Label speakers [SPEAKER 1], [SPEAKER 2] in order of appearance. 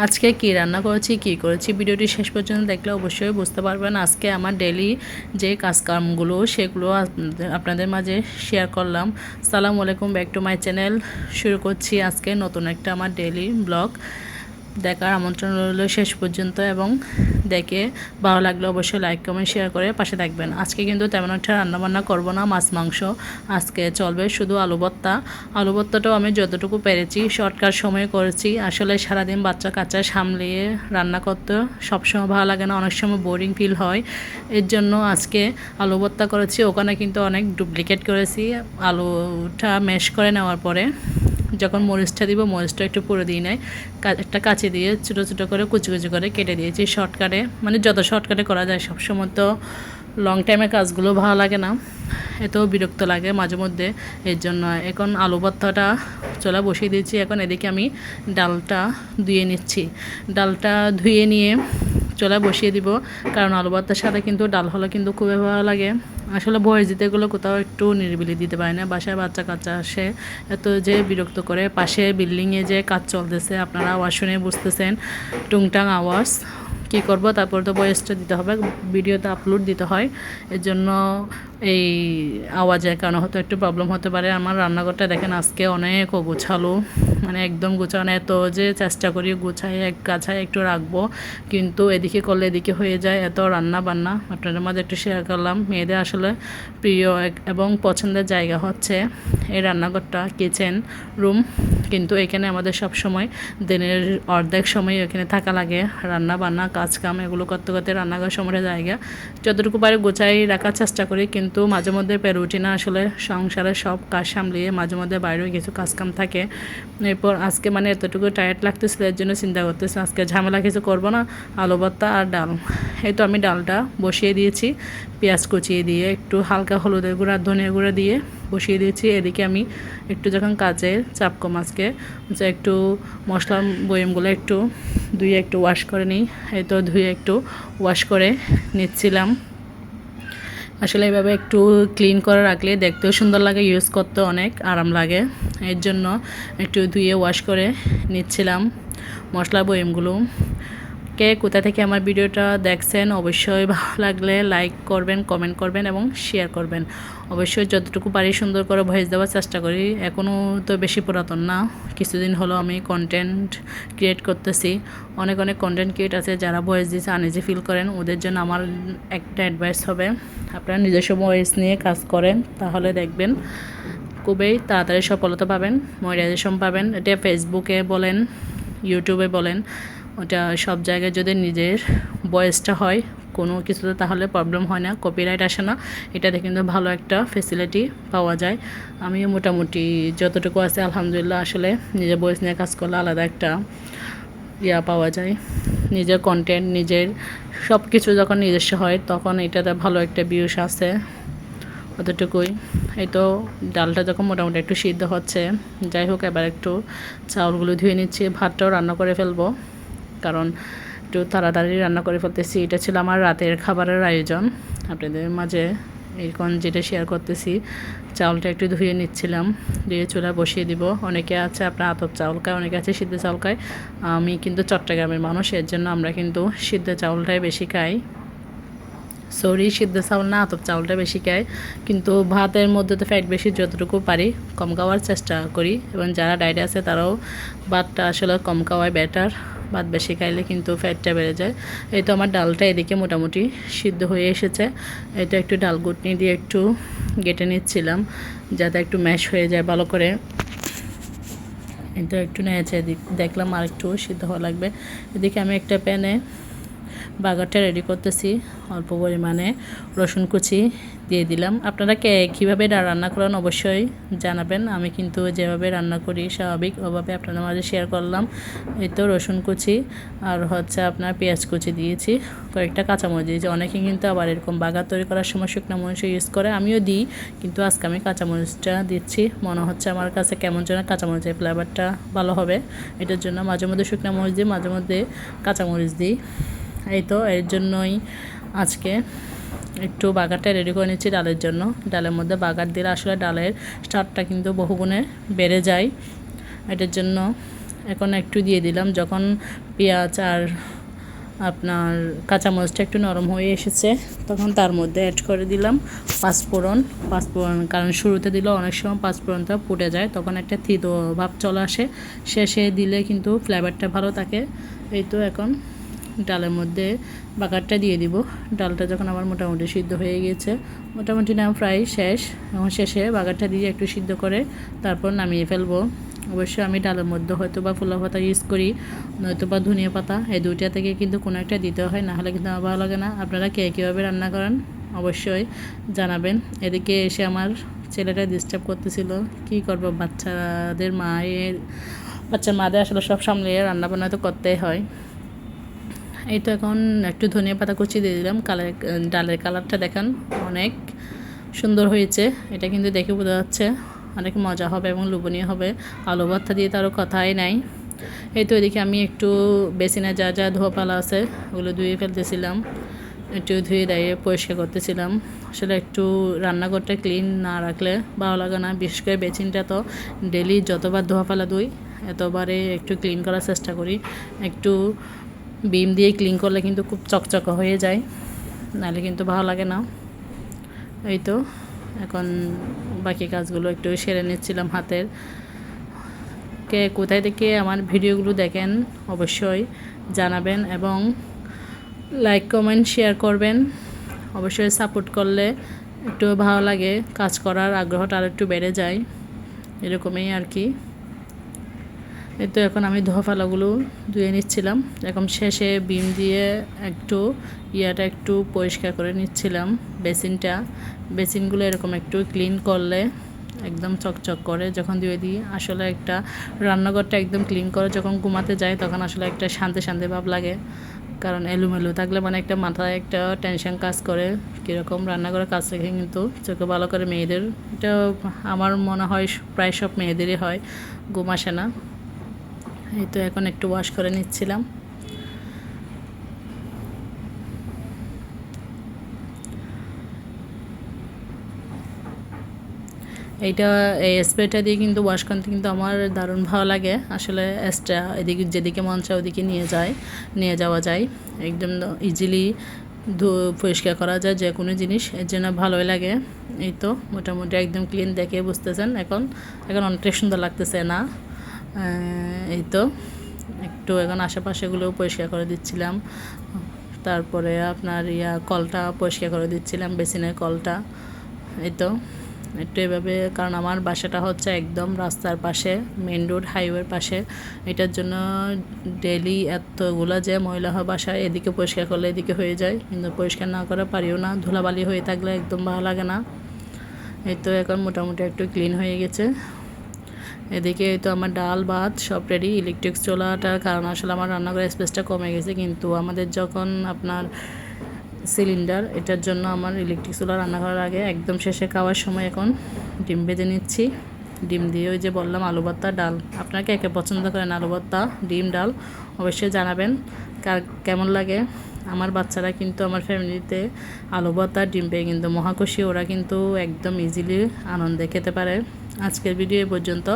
[SPEAKER 1] আজকে কি রান্না করেছি, কি করেছি, ভিডিওটি শেষ পর্যন্ত দেখলে অবশ্যই বুঝতে পারবেন। আজকে আমার ডেলি যে কাজকর্মগুলো, সেগুলো আপনাদের- মাঝে শেয়ার করলাম। সালাম আলাইকুম ব্যাক টু মাই চ্যানেল শুরু করছি আজকে নতুন একটা আমার ডেলি ব্লগ দেখার আমন্ত্রণ রইল শেষ পর্যন্ত এবং দেখে ভালো লাগলে অবশ্যই লাইক কমেন্ট শেয়ার করে পাশে থাকবেন। আজকে কিন্তু তেমন একটা রান্নাবান্না করব না, মাছ, মাংস। আজকে চলবে শুধু আলু ভর্তা। আলু ভর্তাটাও আমি যতটুকু পেরেছি শর্টকাট সময়ে করেছি। আসলে সারাদিন বাচ্চা কাচ্চা সামলিয়ে রান্না করতে সবসময় ভালো লাগে না, অনেক সময় বোরিং ফিল হয়। এর জন্য আজকে আলু ভর্তা করেছি, ওখানে কিন্তু অনেক ডুপ্লিকেট করেছি। আলুটা ম্যাশ করে নেওয়ার পরে যখন মরিচটা দিব, মরিচটা একটু পুরো দিয়ে নেয়। একটা কাঁচি দিয়ে ছোটো ছোটো করে কুচি কুচি করে কেটে দিয়েছি শর্টকাটে মানে যত শর্টকাটে করা যায় সবসময় তো লং টাইমের কাজগুলো ভালো লাগে না। এতেও বিরক্ত লাগে মাঝে মধ্যে। এর জন্য এখন আলু ভর্তাটা চলা বসিয়ে দিয়েছি। এখন এদিকে আমি ডালটা ধুয়ে নিচ্ছি। ডালটা ধুয়ে নিয়ে চলা বসিয়ে দিব, কারণ আলু ভর্তার সাথে কিন্তু ডাল হলে কিন্তু খুবই ভালো লাগে। আসলে বয়স দিতে গেলে কোথাও একটু নিরিবিলি দিতে পারে না। বাসায় বাচ্চা কাচ্চা আসে, এত যে বিরক্ত করে পাশে বিল্ডিংয়ে যে কাজ চলতেছে, আপনারা আওয়াজ শুনে বুঝতেছেন, টুংটাং আওয়াজ। কি করব? তারপর তো বয়সটা দিতে হবে, ভিডিওতে আপলোড দিতে হয়। এর জন্য এই আওয়াজের কারণে হয়তো একটু প্রবলেম হতে পারে। আমার রান্নাঘরটা দেখেন আজকে অনেক গোছালো মানে একদম গোছানো এত যে চেষ্টা করি গোছায়, এক গাছায় একটু রাখব, কিন্তু এদিকে করলে এদিকে হয়ে যায়, এত রান্না বান্না। আপনাদের মাঝে একটু শেয়ার করলাম। মেয়েদের আসলে প্রিয় এবং পছন্দের জায়গা হচ্ছে। এই রান্নাঘরটা কিচেন রুম কিন্তু এখানে আমাদের সব সময় দিনের অর্ধেক সময় এখানে থাকা লাগে। রান্না বান্না, কাজ কাম, এগুলো করতে করতে রান্নাঘর সময়ের জায়গা। যতটুকু পারে গোছাই রাখার চেষ্টা করি, কিন্তু মাঝে মধ্যে পেরে না। আসলে সংসারের সব কাজ সামলিয়ে মাঝে মধ্যে বাইরেও কিছু কাজ কাম থাকে। এরপর আজকে মানে এতটুকু টায়ার্ড লাগতেছিল, এর জন্য চিন্তা করতেছে, আজকে ঝামেলা কিছু করব না, আলু ভর্তা আর ডাল। এই তো আমি ডালটা বসিয়ে দিয়েছি, পেঁয়াজ কুচিয়ে দিয়ে, একটু হালকা হলুদের গুঁড়া, ধনিয়া গুঁড়া দিয়ে বসিয়ে দিয়েছি। এদিকে আমি একটু যখন কাজের চাপ কম আজকে, যে একটু মশলা বয়মগুলো একটু ধুয়ে একটু ওয়াশ করে নিই। এই তো ধুয়ে একটু ওয়াশ করে নিচ্ছিলাম। আসলে এভাবে একটু ক্লিন করে রাখলে দেখতেও সুন্দর লাগে ইউজ করতে অনেক আরাম লাগে। এর জন্য একটু ধুয়ে ওয়াশ করে নিচ্ছিলাম মশলা বয়মগুলো। কে কোথা থেকে আমার ভিডিওটা দেখছেন, অবশ্যই ভালো লাগলে লাইক করবেন কমেন্ট করবেন এবং শেয়ার করবেন। অবশ্যই যতটুকু পারি সুন্দর করে ভয়েস দেওয়ার চেষ্টা করি। এখনও তো বেশি পুরাতন না, কিছুদিন হলো আমি কন্টেন্ট ক্রিয়েট করতেছি। অনেক অনেক কন্টেন্ট ক্রিয়েট আছে, যারা ভয়েস দিচ্ছে আনইজি ফিল করেন, ওদের জন্য আমার একটা অ্যাডভাইস হবে। আপনারা নিজস্ব ভয়েস নিয়ে কাজ করেন, তাহলে দেখবেন খুবই তাড়াতাড়ি সফলতা পাবেন মনিটাইজেশন পাবেন, এটা ফেসবুকে বলেন ইউটিউবে বলেন। ওটা সব জায়গায় যদি নিজের বয়েসটা হয় কোনো কিছুতে তাহলে প্রবলেম হয় না কপিরাইট আসে না। এটাতে কিন্তু ভালো একটা ফেসিলিটি পাওয়া যায়। আমিও মোটামুটি যতটুকু আছে, আলহামদুলিল্লাহ, আসলে নিজের বয়স নিয়ে কাজ করলে আলাদা একটা ইয়া পাওয়া যায়। নিজের কন্টেন্ট নিজের সব কিছু যখন নিজস্ব হয়, তখন এটাতে ভালো একটা ভিউস আসে অতটুকুই। এই তো ডালটা যখন মোটামুটি একটু সিদ্ধ হচ্ছে, যাই হোক, এবার একটু চাউলগুলো ধুয়ে নিচ্ছি, ভাতটাও রান্না করে ফেলব। কারণ একটু তাড়াতাড়ি রান্না করে ফেলতেছি। এটা ছিল আমার রাতের খাবারের আয়োজন। আপনাদের মাঝে এখন যেটা শেয়ার করতেছি, চাউলটা একটু ধুয়ে নিচ্ছিলাম। ধুয়ে চুলা বসিয়ে দিব। অনেকে আছে আপনার আতপ চাউল খায়, অনেকে আছে সিদ্ধ চাউল খায়। আমি কিন্তু চট্টগ্রামের মানুষ, এর জন্য আমরা কিন্তু সিদ্ধ চাউলটাই বেশি খাই। সরি সিদ্ধ চাউল না, আতপ চাউলটা বেশি খাই। কিন্তু ভাতের মধ্যে তো ফ্যাট বেশি যতটুকু পারি, কম খাওয়ার চেষ্টা করি। এবং যারা ডায়েটে আছে তারাও ভাতটা আসলে কম খাওয়ায় বেটার ভাত বেশি খাইলে কিন্তু ফ্যাটটা বেড়ে যায়। এই তো আমার ডালটা এদিকে মোটামুটি সিদ্ধ হয়ে এসেছে। এটা একটু ডাল গুটনি দিয়ে একটু গেটে নিচ্ছিলাম, যাতে একটু ম্যাশ হয়ে যায় ভালো করে। এটা একটু নেড়েছে দেখলাম আর একটু সিদ্ধ হওয়া লাগবে। এদিকে আমি একটা প্যানে বাগারটা রেডি করতেছি। অল্প পরিমাণে রসুন কুচি দিয়ে দিলাম। আপনারা কে কীভাবে রান্না করেন অবশ্যই জানাবেন। আমি কিন্তু যেভাবে রান্না করি স্বাভাবিক ওভাবে আপনাদের মাঝে শেয়ার করলাম। এই তো রসুন কুচি আর হচ্ছে আপনার পেঁয়াজ কুচি দিয়েছি। কয়েকটা কাঁচামরিচ দিয়েছি। অনেকে কিন্তু আবার এরকম বাগার তৈরি করার সময় শুকনো মরিচ ইউজ করে। আমিও দিই, কিন্তু আজকে আমি কাঁচামরিচটা দিচ্ছি। মনে হচ্ছে আমার কাছে কেমন যেন কাঁচামরিচের ফ্লেভারটা ভালো হবে। এটার জন্য মাঝে মধ্যে শুকনো মরিচ দিই, মাঝে মধ্যে কাঁচামরিচ দিই। এই তো, এর জন্যই আজকে একটু বাগারটা রেডি করে নিচ্ছি ডালের জন্য। ডালের মধ্যে বাগার দিলে আসলে ডালের স্বাদটা কিন্তু বহুগুণে বেড়ে যায়। এটার জন্য এখন একটু দিয়ে দিলাম, যখন পেঁয়াজ আর আপনার কাঁচামরিচটা একটু নরম হয়ে এসেছে, তখন তার মধ্যে অ্যাড করে দিলাম পাঁচফোড়ন। পাঁচফোড়ন, কারণ শুরুতে দিলে অনেক সময় পাঁচফোড়নটা ফুটে যায়, তখন একটা থিতো ভাব চলে আসে। শেষে দিলে কিন্তু ফ্লেভারটা ভালো থাকে। এই তো এখন ডালের মধ্যে বাগারটা দিয়ে দিব। ডালটা যখন আমার মোটামুটি সিদ্ধ হয়ে গিয়েছে মোটামুটি না, প্রায় শেষ। এখন শেষে বাগারটা দিয়ে একটু সিদ্ধ করে তারপর নামিয়ে ফেলব। অবশ্যই আমি ডালের মধ্যে হয়তো বা ফুলা পাতা ইউজ করি নয়তো বা ধনিয়া পাতা, এই দুইটা থেকে কিন্তু কোনো একটা দিতে হয়, না হলে কিন্তু আমার ভালো লাগে না। আপনারা কে কীভাবে রান্না করেন অবশ্যই জানাবেন। এদিকে এসে আমার ছেলেটা ডিস্টার্ব করতেছিল, কি করব? বাচ্চাদের মায়ের, বাচ্চার মাদের আসলে সব সামলিয়ে রান্না বান্না তো করতেই হয়। এই তো এখন একটু ধনিয়া পাতা কুচি দিয়ে দিলাম। কালার, ডালের কালারটা দেখান অনেক সুন্দর হয়েছে। এটা কিন্তু দেখে বোঝা যাচ্ছে অনেক মজা হবে এবং লোভনীয় হবে। আলু ভর্তা দিয়ে তারও কথাই নাই। এই তো এদিকে আমি একটু বেসিনে যা যা ধোয়া পালা আছে, ওগুলো ধুয়ে ফেলতেছিলাম। একটু ধুয়ে দাঁড়িয়ে পরিষ্কার করতেছিলাম। আসলে একটু রান্নাঘরটা ক্লিন না রাখলে ভালো লাগে না। বিশেষ করে বেসিনটা তো ডেলি যতবার ধোয়া পালা ধুই, এতবারে একটু ক্লিন করার চেষ্টা করি। একটু বিম দিয়ে ক্লিন করলে কিন্তু খুব চকচকা হয়ে যায়। নাহলে কিন্তু ভালো লাগে না। এই তো, এখন বাকি কাজগুলো একটু সেরে নিচ্ছিলাম হাতের। কে কোথায় থেকে আমার ভিডিওগুলো দেখেন অবশ্যই জানাবেন এবং লাইক, কমেন্ট, শেয়ার করবেন। অবশ্যই সাপোর্ট করলে একটু ভালো লাগে, কাজ করার আগ্রহটা আর একটু বেড়ে যায়। এরকমই আর কি। এই তো এখন আমি ধোয়াফালাগুলো ধুয়ে নিচ্ছিলাম। এখন শেষে বিম দিয়ে একটু ইয়াটা একটু পরিষ্কার করে নিচ্ছিলাম বেসিনটা। বেসিনগুলো এরকম একটু ক্লিন করলে একদম চকচক করে। যখন ধুয়ে দিই, আসলে একটা রান্নাঘরটা একদম ক্লিন করে যখন ঘুমাতে যায় তখন আসলে একটা শান্তি শান্তি ভাব লাগে। কারণ এলোমেলো থাকলে মানে একটা মাথায় একটা টেনশন কাজ করে। কীরকম রান্নাঘরের কাজ থেকে কিন্তু চোখে ভালো করে মেয়েদের, এটা আমার মনে হয় প্রায় সব মেয়েদেরই হয়। ঘুম আসে না। এই তো এখন একটু ওয়াশ করে নিচ্ছিলাম। এইটা, এই স্প্রেটা দিয়ে কিন্তু ওয়াশ করতে কিন্তু আমার দারুণ ভালো লাগে। আসলে এক্সট্রা এদিকে, যেদিকে মন চায় ওদিকে নিয়ে যায়, নিয়ে যাওয়া যায়। একদম ইজিলি ধু, পরিষ্কার করা যায় যে কোনো জিনিস, এর জন্য ভালোই লাগে। এই তো, মোটামুটি একদম ক্লিন দেখে বুঝতেছেন এখন। এখন অনেকটাই সুন্দর লাগতেছে না। এই তো, একটু এখন আশেপাশেগুলোও পরিষ্কার করে দিচ্ছিলাম। তারপরে আপনার ইয়া কলটা পরিষ্কার করে দিচ্ছিলাম, বেসিনের কলটা, এই তো। একটু এভাবে, কারণ আমার বাসাটা হচ্ছে একদম রাস্তার পাশে মেন রোড, হাইওয়ের পাশে। এটার জন্য ডেলি এতগুলো যে ময়লা হয় বাসায়, এদিকে পরিষ্কার করলে এদিকে হয়ে যায়। কিন্তু পরিষ্কার না করে পারিও না, ধুলাবালি হয়ে থাকলে একদম ভালো লাগে না। এই তো এখন মোটামুটি একটু ক্লিন হয়ে গেছে। এদিকে তো আমার ডাল, ভাত সব রেডি ইলেকট্রিক চোলাটার কারণ আসলে আমার রান্নাঘরের স্পেসটা কমে গেছে। কিন্তু আমাদের যখন আপনার সিলিন্ডার এটার জন্য আমার ইলেকট্রিক চুলা রান্না করার আগে একদম শেষে খাওয়ার সময় এখন ডিম বেঁধে নিচ্ছি। ডিম দিয়ে ওই যে বললাম আলু ভর্তা, ডাল। আপনাকে একে পছন্দ করেন আলু ভর্তা, ডিম, ডাল? অবশ্যই জানাবেন। কার কেমন লাগে? আমার বাচ্চারা কিন্তু আমার ফ্যামিলিতে আলু ভর্তা, ডিম পেয়ে কিন্তু মহাকুশি ওরা কিন্তু একদম ইজিলি আনন্দে খেতে পারে। আজকের ভিডিও এ পর্যন্ত।